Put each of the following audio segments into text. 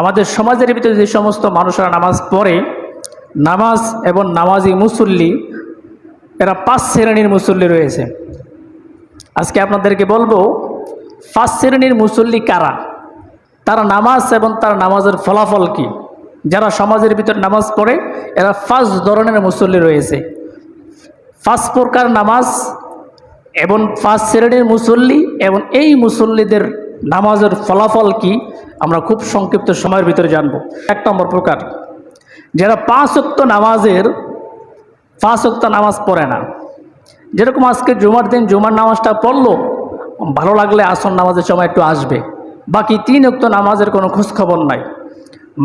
আমাদের সমাজের ভিতরে যে সমস্ত মানুষরা নামাজ পড়ে, নামাজ এবং নামাজি মুসল্লি, এরা পাঁচ শ্রেণির মুসল্লি রয়েছে। আজকে আপনাদেরকে বলব, পাঁচ শ্রেণির মুসল্লি কারা? তারা নামাজ এবং তার নামাজের ফলাফল কি? যারা সমাজের ভিতর নামাজ পড়ে, এরা পাঁচ ধরনের মুসল্লি রয়েছে। পাঁচ প্রকার নামাজ এবং পাঁচ শ্রেণির মুসল্লি এবং এই মুসল্লিদের নামাজের ফলাফল কি? আমরা খুব সংক্ষিপ্ত সময়ের ভিতরে জানব। এক নম্বর প্রকার, যারা পাঁচ অক্ত নামাজের, পাঁচ অক্ত নামাজ পড়ে না। যেরকম আজকে জুমার দিন, জুমার নামাজটা পড়ল, ভালো লাগলে আসন নামাজের সময় একটু আসবে। বাকি তিন অক্ত নামাজের কোনো খোঁজখবর নাই।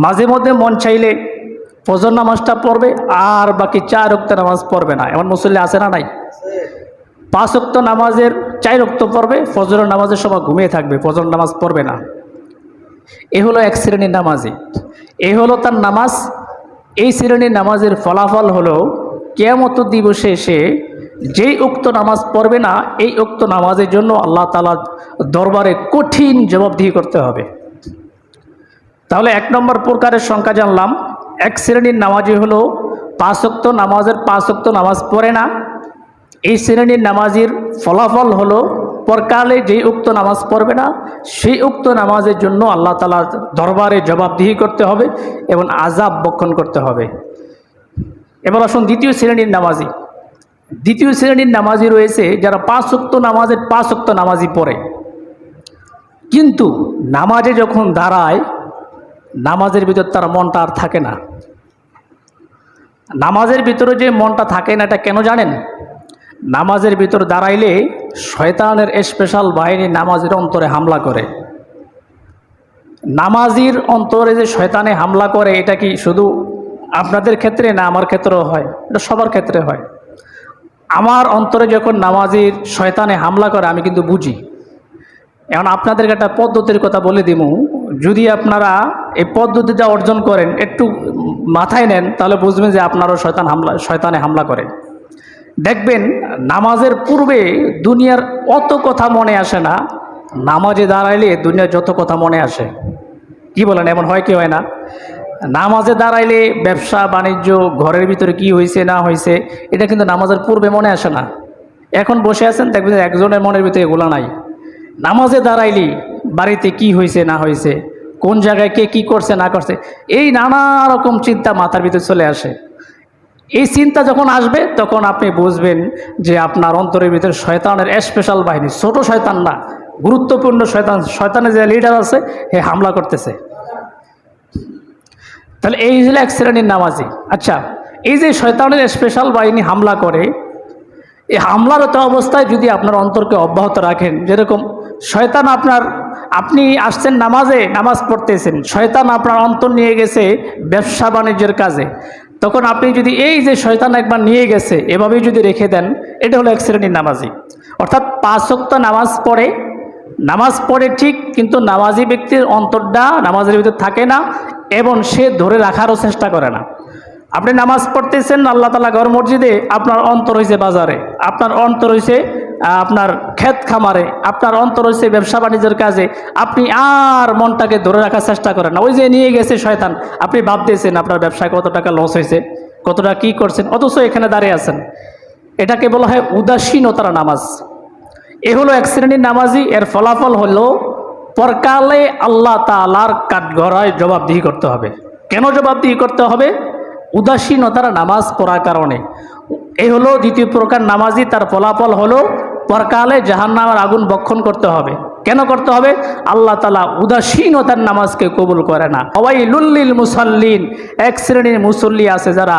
মাঝে মধ্যে মন চাইলে ফজর নামাজটা পড়বে, আর বাকি চার অক্ত নামাজ পড়বে না। এমন মুসল্লি আছে না নাই? পাঁচ অক্ত নামাজের চার অক্ত পড়বে, ফজরের নামাজের সময় ঘুমিয়ে থাকবে ফজর নামাজ পড়বে না। এ হলো এক শ্রেণির নামাজি। এ হলো তার নামাজ। এই শ্রেণির নামাজের ফলাফল হলো, কেয়ামত দিবসে এসে যেই উক্ত নামাজ পড়বে না, এই উক্ত নামাজের জন্য আল্লাহ তালা দরবারে কঠিন জবাবদিহি করতে হবে। তাহলে এক নম্বর প্রকারের সংখ্যা জানলাম। এক শ্রেণির নামাজি হলো, পাঁচ অক্ত নামাজের পাঁচ অক্ত নামাজ পড়ে না। এই শ্রেণির নামাজির ফলাফল হলো পরকালে যেই উক্ত নামাজ পড়বে না, সেই উক্ত নামাজের জন্য আল্লাহ তালা দরবারে জবাবদিহি করতে হবে এবং আজাব বক্ষণ করতে হবে। এবার আসুন দ্বিতীয় শ্রেণির নামাজি। দ্বিতীয় শ্রেণির নামাজি রয়েছে যারা পাঁচ উক্ত নামাজের পাঁচ উক্ত নামাজি পড়ে। কিন্তু নামাজে যখন দাঁড়ায়, নামাজের ভিতর তার মনটা আর থাকে না। নামাজের ভিতরে যে মনটা থাকে না, এটা কেন জানেন? নামাজের ভিতর দাঁড়াইলে শয়তানের স্পেশাল বাহিনী নামাজের অন্তরে হামলা করে। নামাজির অন্তরে যে শয়তানে হামলা করে, এটা কি শুধু আপনাদের ক্ষেত্রে না আমার ক্ষেত্রেও হয়? এটা সবার ক্ষেত্রে হয়। আমার অন্তরে যখন নামাজির শয়তানে হামলা করে, আমি কিন্তু বুঝি। এখন আপনাদেরকে একটা পদ্ধতির কথা বলে দিব যদি আপনারা এই পদ্ধতিটা অর্জন করেন, একটু মাথায় নেন, তাহলে বুঝবেন যে আপনারও শয়তান হামলা শয়তানে হামলা করে। দেখবেন, নামাজের পূর্বে দুনিয়ার অত কথা মনে আসে না, নামাজে দাঁড়াইলে দুনিয়ার যত কথা মনে আসে। কি বলেন, এমন হয় কি হয় না? নামাজে দাঁড়াইলে ব্যবসা, বাণিজ্য, ঘরের ভিতরে কি হয়েছে না হয়েছে এটা কিন্তু নামাজের পূর্বে মনে আসে না। এখন বসে আছেন, দেখবেন একজনের মনের ভিতরে এগুলো নাই। নামাজে দাঁড়াইলি, বাড়িতে কি হয়েছে না হয়েছে কোন জায়গায় কে কি করছে, না করছে, এই নানা রকম চিন্তা মাথার ভিতরে চলে আসে। এই চিন্তা যখন আসবে, তখন আপনি বুঝবেন যে আপনার অন্তরের ভিতরে শয়তানের স্পেশাল বাহিনী, ছোট শয়তান না, গুরুত্বপূর্ণ শয়তান শয়তানের যে লিডার আছে, হে হামলা করতেছে। তাহলে এই হলো এক শ্রেণির নামাজি। আচ্ছা এই যে শয়তানের স্পেশাল বাহিনী হামলা করে, এই হামলারত অবস্থায় যদি আপনার অন্তরকে অব্যাহত রাখেন, যেরকম শয়তান আপনার, আপনি আসছেন নামাজে, নামাজ পড়তেছেন, শয়তান আপনার অন্তর নিয়ে গেছে ব্যবসা বাণিজ্যের কাজে। তখন আপনি যদি এই যে শয়তান একবার নিয়ে গেছে, এভাবেই যদি রেখে দেন, এটা হলো এক শ্রেণির নামাজি। অর্থাৎ পাঁচ ওয়াক্ত নামাজ পড়ে নামাজ পড়ে ঠিক, কিন্তু নামাজি ব্যক্তির অন্তরটা নামাজের ভিতর থাকে না, এবং সে ধরে রাখারও চেষ্টা করে না। আপনি নামাজ পড়তেছেন, আল্লাহ তালা ঘর মসজিদে, আপনার অন্তর হয়েছে বাজারে। আপনার অন্তর হয়েছে আপনার ক্ষেত খামারে, আপনার অন্তর হয়েছে ব্যবসা বাণিজ্যের কাজে, আপনি আর মনটাকে ধরে রাখার চেষ্টা করেন ওই যে নিয়ে গেছে শয়তান, আপনি ভাবতেছেন আপনার ব্যবসায় কত টাকা লস হয়েছে কতটা কী করছেন, অথচ এখানে দাঁড়িয়ে আছেন। এটাকে বলা হয় উদাসীনতার নামাজ। এ হলো এক শ্রেণির নামাজি, এর ফলাফল হলো, পরকালে আল্লাহ তালার কাঠগড়ায় জবাবদিহি করতে হবে। কেন জবাবদিহি করতে হবে? উদাসীনতার নামাজ পড়ার কারণে। এই হলো দ্বিতীয় প্রকার নামাজি, তার ফলাফল হলো পরকালে জাহান্নামের আগুন বক্ষণ করতে হবে। কেন করতে হবে? আল্লাহ তালা উদাসীনতার নামাজকে কবুল করে না। হওয়াই লুল্লিল মুসল্লিন, এক শ্রেণির মুসল্লি আছে যারা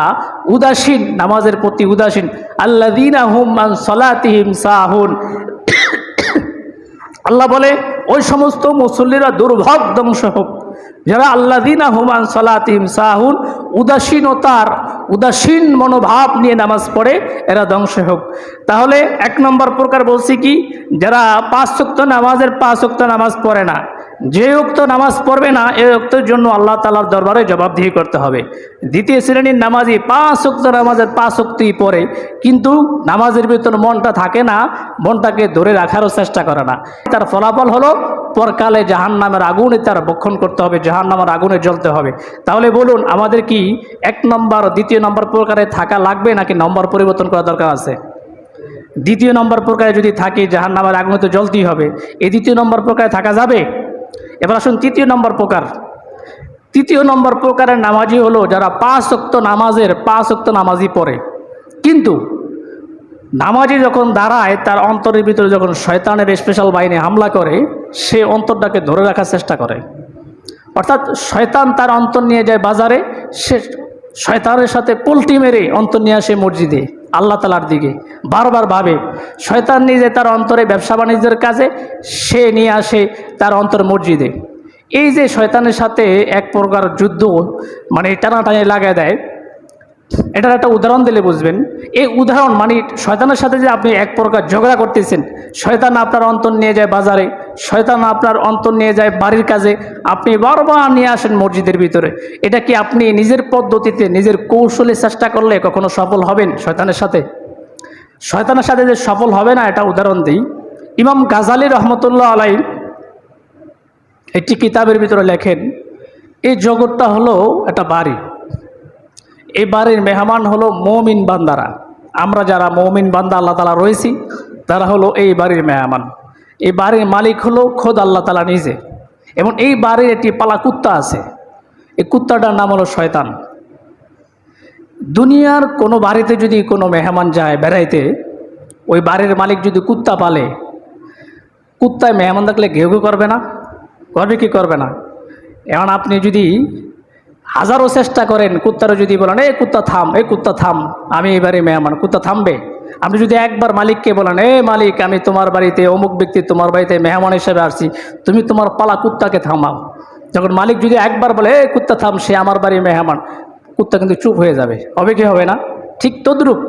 উদাসীন, নামাজের প্রতি উদাসীন। আল্লাহ দিন হুম সলাতিহিম সাহুন। আল্লাহ বলে, ওই সমস্ত মুসল্লিরা দুর্ভগ ধ্বংস হোক যারা আল্লাদিনা হুমান সালাতিম সাহুন, উদাসীনতার, উদাসীন মনোভাব নিয়ে নামাজ পড়ে, এরা ধ্বংস হোক। তাহলে এক নম্বর প্রকার বলছি কি, যারা পাঁচ শক্ত নামাজের পাঁচ শক্ত নামাজ পড়ে না যে উক্ত নামাজ পড়বে না এই উক্তের জন্য আল্লাহ তালার দরবারে জবাবদিহি করতে হবে। দ্বিতীয় শ্রেণির নামাজি পাঁচ উক্ত নামাজের পাঁচ উক্তি পড়ে, কিন্তু নামাজের ভিতর মনটা থাকে না, মনটাকে ধরে রাখারও চেষ্টা করে না। তার ফলাফল হলো, পরকালে জাহান নামের আগুনে তার বক্ষণ করতে হবে জাহান নামের আগুনে জ্বলতে হবে। তাহলে বলুন, আমাদের কি এক নম্বর, দ্বিতীয় নম্বর প্রকারে থাকা লাগবে, নাকি নম্বর পরিবর্তন করা দরকার আছে? দ্বিতীয় নম্বর প্রকারে যদি থাকে জাহান নামের আগুনে তো জ্বলতেই হবে। এই দ্বিতীয় নম্বর প্রকারে থাকা যাবে? এবার আসুন তৃতীয় নম্বর প্রকার। তৃতীয় নম্বর প্রকারের নামাজি হলো যারা পাঁচ অক্ত নামাজের, পাঁচ অক্ত নামাজি পড়ে। কিন্তু নামাজি যখন দাঁড়ায়, তার অন্তরের ভিতরে যখন শয়তানের স্পেশাল বাহিনী হামলা করে, সে অন্তরটাকে ধরে রাখার চেষ্টা করে। অর্থাৎ শয়তান তার অন্তর নিয়ে যায় বাজারে, সে শয়তানের সাথে পোল্টি মেরে অন্তর নিয়ে আসে মসজিদে। আল্লাহ তালার দিকে। বারবার ভাবে, শয়তান নিজে তার অন্তরে ব্যবসা বাণিজ্যের কাজে, সে নিয়ে আসে তার অন্তর মসজিদে। এই যে শয়তানের সাথে এক প্রকার যুদ্ধ মানে টানাটানি লাগায় দেয়, এটার একটা উদাহরণ দিলে বুঝবেন। এই উদাহরণ মানে শয়তানের সাথে যে আপনি এক প্রকার ঝগড়া করতেছেন, শয়তান আপনার অন্তর নিয়ে যায় বাজারে শয়তান আপনার অন্তর নিয়ে যায় বাড়ির কাজে। আপনি বারবার নিয়ে আসেন মসজিদের ভিতরে। এটা কি আপনি নিজের পদ্ধতিতে, নিজের কৌশলে চেষ্টা করলে কখনো সফল হবেন শয়তানের সাথে? শয়তানের সাথে যে সফল হবে না, এটা উদাহরণ দিই। ইমাম গাজালি রহমতুল্লাহ আলাই একটি কিতাবের ভিতরে লেখেন, এই জগৎটা হলো একটা বাড়ি। এই বাড়ির মেহমান হলো মৌমিন বান্দারা। আমরা যারা মৌমিন বান্দা, আল্লাহ তালা রয়েছি, তারা হলো এই বাড়ির মেহমান। এই বাড়ির মালিক হলো খোদ আল্লাহ তালা নিজে। এবং এই বাড়ির একটি পালা কুত্তা আছে। এই কুত্তাটার নাম হলো শয়তান। দুনিয়ার কোনো বাড়িতে যদি কোনো মেহমান যায় বেড়াইতে, ওই বাড়ির মালিক যদি কুত্তা পালে, কুত্তায় মেহমান থাকলে ঘেউ ঘেউ করবে না? করবে কি করবে না? এখন আপনি যদি হাজারো চেষ্টা করেন, কুত্তারও যদি বলেন, এই কুত্তা থাম, এই কুত্তা থাম, আমি এবারে মেহমান, কুত্তা থামবে। আপনি যদি একবার মালিককে বলেন, এ মালিক, আমি তোমার বাড়িতে, অমুক ব্যক্তি তোমার বাড়িতে মেহমান হিসেবে আসছি, তুমি তোমার পালা কুত্তাকে থামাও। যখন মালিক যদি একবার বলে, এ কুত্তা থাম, সে আমার বাড়ি মেহমান। কুত্তা কিন্তু চুপ হয়ে যাবে। হবে কি হবে না? ঠিক তদ্রুপ।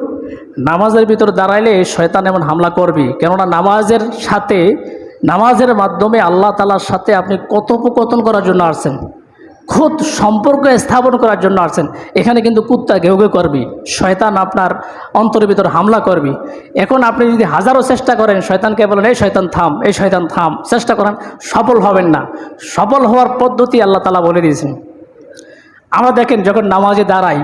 নামাজের ভিতর দাঁড়াইলে শয়তান এমন হামলা করবি। কেননা নামাজের সাথে, নামাজের মাধ্যমে আল্লাহ তালার সাথে আপনি কথোপকথন করার জন্য আসছেন। খুদ সম্পর্ক স্থাপন করার জন্য আসছেন। এখানে কিন্তু কুত্তা ঘেউ ঘেউ করবি, শয়তান আপনার অন্তরের ভিতর হামলা করবি। এখন আপনি যদি হাজারো চেষ্টা করেন, শয়তানকে বলেন, এই শয়তান থাম, এই শয়তান থাম। চেষ্টা করেন, সফল হবেন না। সফল হওয়ার পদ্ধতি আল্লাহ তালা বলে দিয়েছেন। আমরা দেখেন যখন নামাজে দাঁড়াই,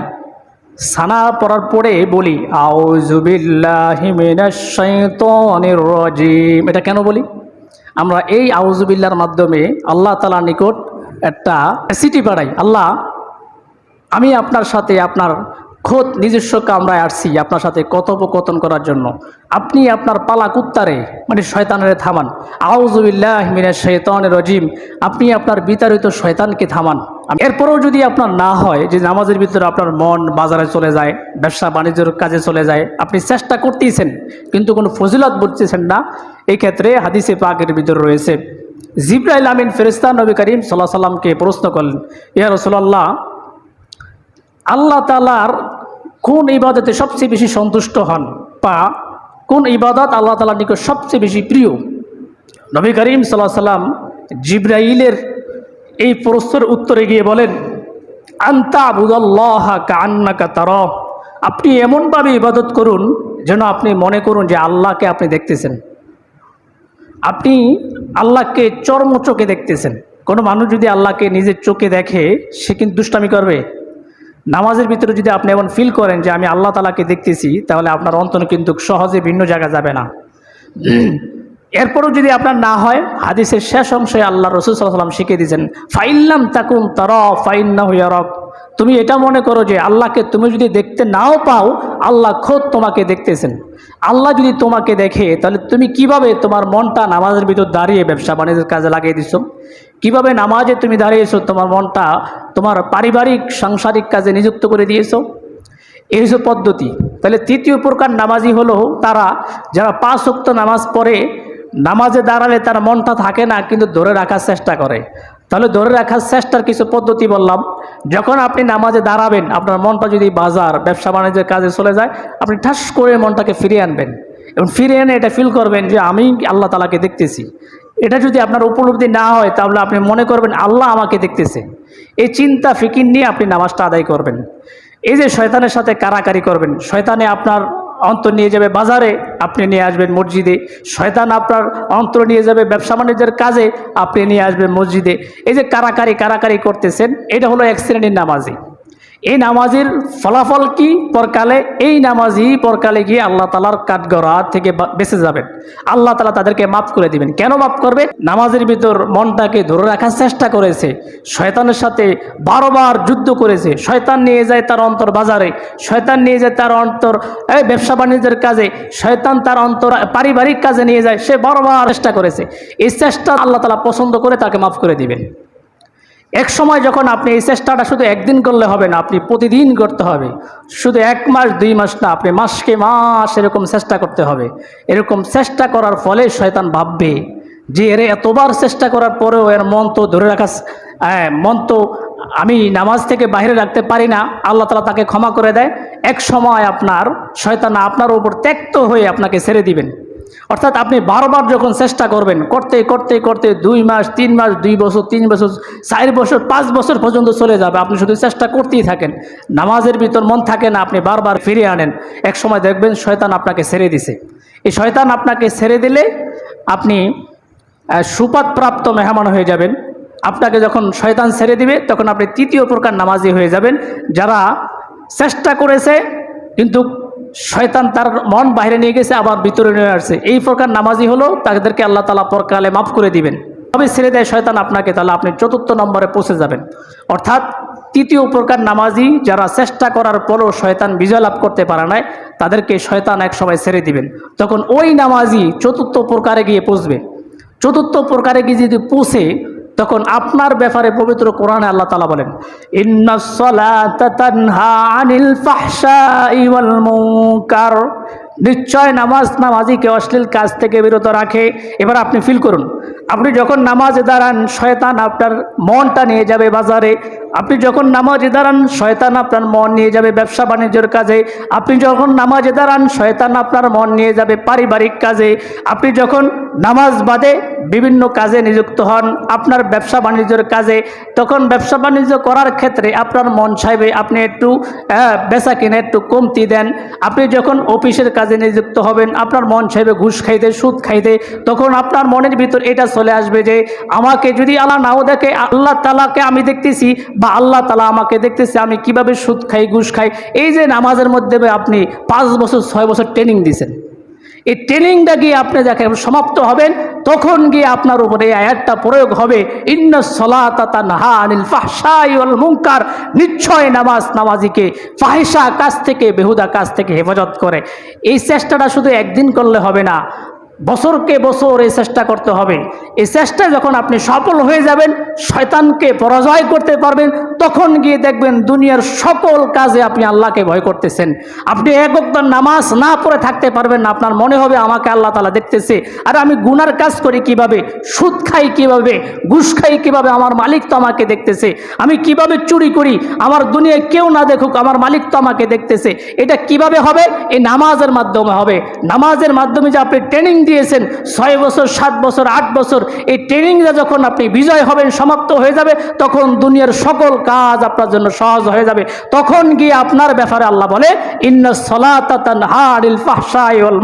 সানা পড়ার পরে বলি আউজুবিল্লাহিমিনাশাইতানির এটা কেন বলি? আমরা এই আউজুবিল্লার মাধ্যমে আল্লাহ তালার নিকট একটা সিটি আল্লাহ, আমি আপনার সাথে আপনার খোদ নিজস্ব কামরায় আসছি আপনার সাথে কথোপকথন করার জন্য। আপনি আপনার পালা কুত্তারে মানে শয়তানের থামান। আউজুবিল্লাহ মিনা শৈতানের রজিম, আপনি আপনার বিতাড়িত শয়তানকে থামান। এরপরেও যদি আপনার না হয়, যে নামাজের ভিতরে আপনার মন বাজারে চলে যায়, ব্যবসা বাণিজ্যের কাজে চলে যায়, আপনি চেষ্টা করতেইছেন কিন্তু কোনো ফজিলত বুঝতেছেন না, এক্ষেত্রে হাদিসে পাকের ভিতরে রয়েছে। জিব্রাইল আমিন ফেরিস্তান নবী করিম সাল্লাহ সাল্লামকে প্রশ্ন করলেন, ইয়া রসুল্লাহ আল্লাহ তালার কোন ইবাদতে সবচেয়ে বেশি সন্তুষ্ট হন? বা কোন ইবাদত আল্লাহ তালার নিকট সবচেয়ে বেশি প্রিয়? নবী করিম সাল্লাহ সাল্লাম জিব্রাইলের এই প্রশ্নের উত্তরে গিয়ে বলেন, আন্তা আবুদল্লাহ কান্নাকা তার। আপনি এমনভাবে ইবাদত করুন যেন আপনি মনে করুন যে আল্লাহকে আপনি দেখতেছেন। আপনি আল্লাহকে চর্ম চোখে দেখতেছেন। কোনো মানুষ যদি আল্লাহকে নিজের চোখে দেখে, সে কিন্তু দুষ্টামি করবে। নামাজের ভিতরে যদি আপনি এমন ফিল করেন যে আমি আল্লাহ তালাকে দেখতেছি, তাহলে আপনার অন্তর কিন্তু সহজে ভিন্ন জায়গা যাবে না। এরপরও যদি আপনার না হয়, হাদিসের শেষ অংশে আল্লাহ রসুল সাল্লাম শিখিয়ে দিয়েছেন, ফাইল্লাম তাকুন তর ফাইন্না হইয়ারক তুমি এটা মনে করো যে আল্লাহকে তুমি যদি দেখতে নাও পাও, আল্লাহ খোদ তোমাকে দেখতেছেন। আল্লাহ যদি তোমাকে দেখে, তাহলে তুমি কীভাবে তোমার মনটা নামাজের ভিতর দাঁড়িয়ে ব্যবসা বাণিজ্যের কাজে লাগিয়ে দিছো? কীভাবে নামাজে তুমি দাঁড়িয়েছো, তোমার মনটা তোমার পারিবারিক, সাংসারিক কাজে নিযুক্ত করে দিয়েছ? এই হচ্ছে পদ্ধতি। তাহলে তৃতীয় প্রকার নামাজি হলো তারা, যারা পাঁচ অক্ত নামাজ পড়ে, নামাজে দাঁড়ালে তার মনটা থাকে না, কিন্তু ধরে রাখার চেষ্টা করে। তাহলে ধরে রাখার চেষ্টার কিছু পদ্ধতি বললাম। যখন আপনি নামাজে দাঁড়াবেন, আপনার মনটা যদি বাজার, ব্যবসা বাণিজ্যের কাজে চলে যায়, আপনি ঠাস করে মনটাকে ফিরিয়ে আনবেন। এবং ফিরে এনে এটা ফিল করবেন যে, আমি আল্লাহ তালাকে দেখতেছি। এটা যদি আপনার উপলব্ধি না হয়, তাহলে আপনি মনে করবেন, আল্লাহ আমাকে দেখতেছে। এই চিন্তা, ফিকির নিয়ে আপনি নামাজটা আদায় করবেন। এই যে শয়তানের সাথে কারাকারি করবেন, শয়তানে আপনার অন্তর নিয়ে যাবে বাজারে, আপনি নিয়ে আসবেন মসজিদে। শয়তান আপনার অন্তর নিয়ে যাবে ব্যবসা বাণিজ্যের কাজে, আপনি নিয়ে আসবেন মসজিদে। এই যে কারাকারি কারাকারি করতেছেন, এটা হলো এক শ্রেণির নামাজি। এই নামাজের ফলাফল কি পরকালে? এই নামাজি পরকালে গিয়ে আল্লাহ তালার কাঠগড়া থেকে বেঁচে যাবেন। আল্লাহ তালা তাদেরকে মাফ করে দিবেন। কেন মাফ করবে? নামাজের ভিতর মনটাকে ধরে রাখার চেষ্টা করেছে। শয়তানের সাথে বারবার যুদ্ধ করেছে। শয়তান নিয়ে যায় তার অন্তর বাজারে। শয়তান নিয়ে যায় তার অন্তর ব্যবসা বাণিজ্যের কাজে। শয়তান তার অন্তর পারিবারিক কাজে নিয়ে যায়। সে বারবার চেষ্টা করেছে। এই চেষ্টা আল্লাহ তালা পছন্দ করে তাকে মাফ করে দিবেন। এক সময় যখন আপনি এই চেষ্টাটা শুধু একদিন করলে হবে না, আপনি প্রতিদিন করতে হবে। শুধু এক মাস, দুই মাস না, আপনি মাসকে মাস এরকম চেষ্টা করতে হবে। এরকম চেষ্টা করার ফলে শয়তান ভাববে যে, এর, এতবার চেষ্টা করার পরেও এর মন তো ধরে রাখা মন তো আমি নামাজ থেকে বাইরে রাখতে পারি না। আল্লাহ তালা তাকে ক্ষমা করে দেয়। এক সময় আপনার, শয়তান আপনার উপর ত্যক্ত হয়ে আপনাকে ছেড়ে দিবেন। অর্থাৎ আপনি বারবার যখন চেষ্টা করবেন, করতে করতে করতে দুই মাস, তিন মাস, দুই বছর, তিন বছর, চার বছর, পাঁচ বছর পর্যন্ত চলে যাবে। আপনি শুধু চেষ্টা করতেই থাকেন। নামাজের ভিতর মন থাকে না, আপনি বারবার ফিরে আনেন। এক সময় দেখবেন শয়তান আপনাকে ছেড়ে দিছে। এই শয়তান আপনাকে ছেড়ে দিলে আপনি সুপাতপ্রাপ্ত মেহমান হয়ে যাবেন। আপনাকে যখন শয়তান ছেড়ে দিবে, তখন আপনি তৃতীয় প্রকার নামাজি হয়ে যাবেন। যারা চেষ্টা করেছে, কিন্তু শয়তান তার মন বাইরে নিয়ে গেছে, আবার ভিতরে নিয়ে আসছে। এই প্রকার নামাজি হলো, তাদেরকে আল্লাহ তালা পরকালে মাফ করে দিবেন। তবে ছেড়ে দেয় শয়তান আপনাকে, তাহলে আপনি চতুর্থ নম্বরে পৌঁছে যাবেন। অর্থাৎ তৃতীয় প্রকার নামাজি যারা চেষ্টা করার পরও শয়তান বিজয় লাভ করতে পারে না তাদেরকে শয়তান এক সময় ছেড়ে দিবেন। তখন ওই নামাজি চতুর্থ প্রকারে গিয়ে পৌঁছবে। চতুর্থ প্রকারে গিয়ে যদি পৌঁছে তখন আপনার ব্যাপারে পবিত্র কোরআনে আল্লাহ তালা বলেন নিশ্চয় নামাজ নামাজিকে অশ্লীল কাজ থেকে বিরত রাখে। এবার আপনি ফিল করুন, আপনি যখন নামাজে দাঁড়ান, শয়তান আপনার মনটা নিয়ে যাবে বাজারে। আপনি যখন নামাজে দাঁড়ান, শয়তান আপনার মন নিয়ে যাবে ব্যবসা বাণিজ্যের কাজে। আপনি যখন নামাজে দাঁড়ান, শয়তান আপনার মন নিয়ে যাবে পারিবারিক কাজে। আপনি যখন নামাজ বাদে বিভিন্ন কাজে নিযুক্ত হন, আপনার ব্যবসা বাণিজ্যের কাজে। তখন ব্যবসা বাণিজ্য করার ক্ষেত্রে আপনার মন চাইবে আপনি একটু বেচা কিনে একটু কমতি দেন। আপনি যখন অফিসের কাজে নিযুক্ত হবেন, আপনার মন চাইবে ঘুষ খাইতে, সুদ খাইতে। তখন আপনার মনের ভিতর এটা চলে আসবে যে, আমাকে যদি আল্লাহ নাও দেখে, আল্লাহ তালাকে আমি দেখতেছি বা আল্লাহ তালা আমাকে দেখতেছি, আমি কীভাবে সুদ খাই, ঘুষ খাই, এই যে নামাজের মধ্যে আপনি পাঁচ বছর, ছয় বছর ট্রেনিং দিয়েছেন এই ট্রেনিংটা গিয়ে আপনি যাকে সমাপ্ত হবেন, তখন গিয়ে আপনার উপরে এই আয়াতটা প্রয়োগ হবে, ইন্ন সলাতা নাহা আনিল নিশ্চয় নামাজ নামাজিকে ফাহেসা কাজ থেকে বেহুদা কাজ থেকে হেফাজত করে। এই চেষ্টাটা শুধু একদিন করলে হবে না বছরকে বছর এই চেষ্টা করতে হবে। এই চেষ্টায় যখন আপনি সফল হয়ে যাবেন, শয়তানকে পরাজয় করতে পারবেন, তখন গিয়ে দেখবেন দুনিয়ার সকল কাজে আপনি আল্লাহকে ভয় করতেছেন। আপনি এক অক্ত নামাজ না পড়ে থাকতে পারবেন আপনার মনে হবে আমাকে আল্লাহ তালা দেখতেছে। আর আমি গুনার কাজ করি কীভাবে? সুদ খাই কীভাবে? ঘুষ খাই কীভাবে? আমার মালিক তো আমাকে দেখতেছে। আমি কীভাবে চুরি করি? আমার দুনিয়ায় কেউ না দেখুক, আমার মালিক তো আমাকে দেখতেছে। এটা কীভাবে হবে? এই নামাজের মাধ্যমে হবে। নামাজের মাধ্যমে যে আপনি ট্রেনিং দিয়েছেন, ছয় বছর, সাত বছর, আট বছর, এই ট্রেনিংটা যখন আপনি বিজয় হবেন, সমাপ্ত হয়ে যাবে, তখন দুনিয়ার সকল কাজ আপনার জন্য সহজ হয়ে যাবে। তখন গিয়ে আপনার ব্যাপারে আল্লাহ বলে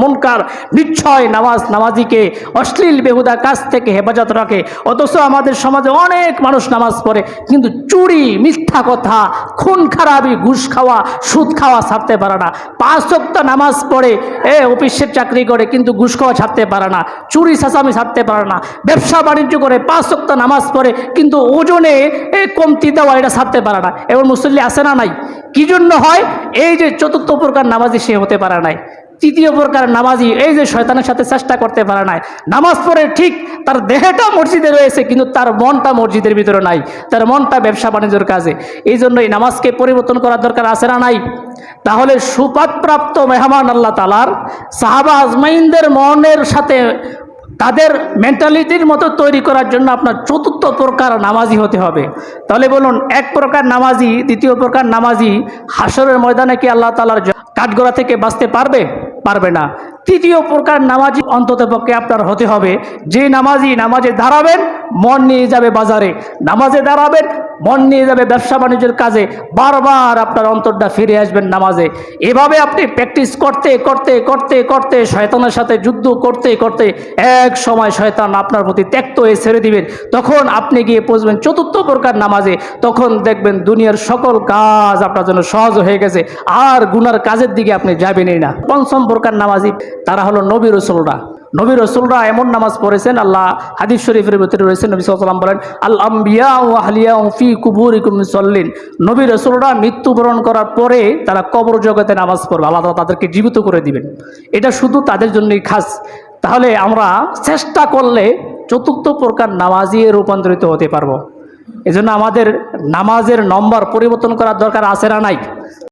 মুনকার। নিশ্চয় নামাজ নামাজিকে অশ্লীল, বেহুদা কাজ থেকে হেফাজত রাখে। অথচ আমাদের সমাজে অনেক মানুষ নামাজ পড়ে, কিন্তু চুরি, মিথ্যা কথা, খুন, খারাপি, ঘুষ খাওয়া, সুদ খাওয়া ছাড়তে পারে না। পাঁচ নামাজ পড়ে, এ অফিসের চাকরি করে, কিন্তু ঘুষ খাওয়া ছাড়তে পারে না, চুরি সাসামি ছাড়তে পারে না, ব্যবসা বাণিজ্য করে পাঁচ সপ্তাহ নামাজ পড়ে, কিন্তু ওজনে কমতি দেওয়া এটা ছাড়তে পারে না। এবং মুসল্লি আসে না নাই? কি জন্য হয়? এই যে চতুর্থ প্রকার নামাজি সে হতে পারে নাই। তৃতীয় প্রকার নামাজি, এই যে শয়তানের সাথে চেষ্টা করতে পারে নাই। নামাজ পড়ে ঠিক তার দেহটা মসজিদে রয়েছে, কিন্তু তার মনটা মসজিদের ভিতরে নাই। তার মনটা ব্যবসা বাণিজ্যের কাজে। এই জন্য এই নামাজকে পরিবর্তন করার দরকার আছে না নাই? তাহলে সুপাতপ্রাপ্ত মেহমান আল্লাহ তালার সাহাবা আজমাইনদের মনের সাথে তাদের মেন্টালিটির মতো তৈরি করার জন্য আপনার চতুর্থ প্রকার নামাজি হতে হবে। তাহলে বলুন, এক প্রকার নামাজি, দ্বিতীয় প্রকার নামাজি হাসরের ময়দানে কি আল্লাহ তালার কাঠগড়া থেকে বাঁচতে পারবে? পারবে না। তৃতীয় প্রকার নামাজি অন্তত পক্ষে আপনার হতে হবে। যে নামাজি নামাজে দাঁড়াবেন, মন নিয়ে যাবে বাজারে। নামাজে দাঁড়াবেন মন নিয়ে যাবে ব্যবসা বাণিজ্যের কাজে, বারবার আপনার অন্তরটা ফিরে আসবেন নামাজে। এভাবে আপনি প্র্যাকটিস করতে করতে করতে করতে, শয়তানের সাথে যুদ্ধ করতে করতে এক সময় শয়তান আপনার প্রতি ত্যক্ত হয়ে ছেড়ে দিবেন। তখন আপনি গিয়ে পৌঁছবেন চতুর্থ প্রকার নামাজে। তখন দেখবেন দুনিয়ার সকল কাজ আপনার জন্য সহজ হয়ে গেছে। আর গুনার কাজের দিকে আপনি যাবেনই না। পঞ্চম প্রকার নামাজি তারা হলো নবী রসুলরা। নবী রসুলরা এমন নামাজ পড়েছেন, আল্লাহ হাদিস শরীফের ভিতরে রয়েছেন, নবী সাল্লাম বলেন আল আম্বিয়া ও আহলিয়া ফি কুবুর সল্লিন নবী রসুলরা মৃত্যুবরণ করার পরে তারা কবর জগতে নামাজ পড়বে, আল্লাহ তাদেরকে জীবিত করে দিবেন। এটা শুধু তাদের জন্যই খাস। তাহলে আমরা চেষ্টা করলে চতুর্থ প্রকার নামাজি রূপান্তরিত হতে পারব। এজন্য আমাদের নামাজের নম্বর পরিবর্তন করার দরকার আছে না নাই?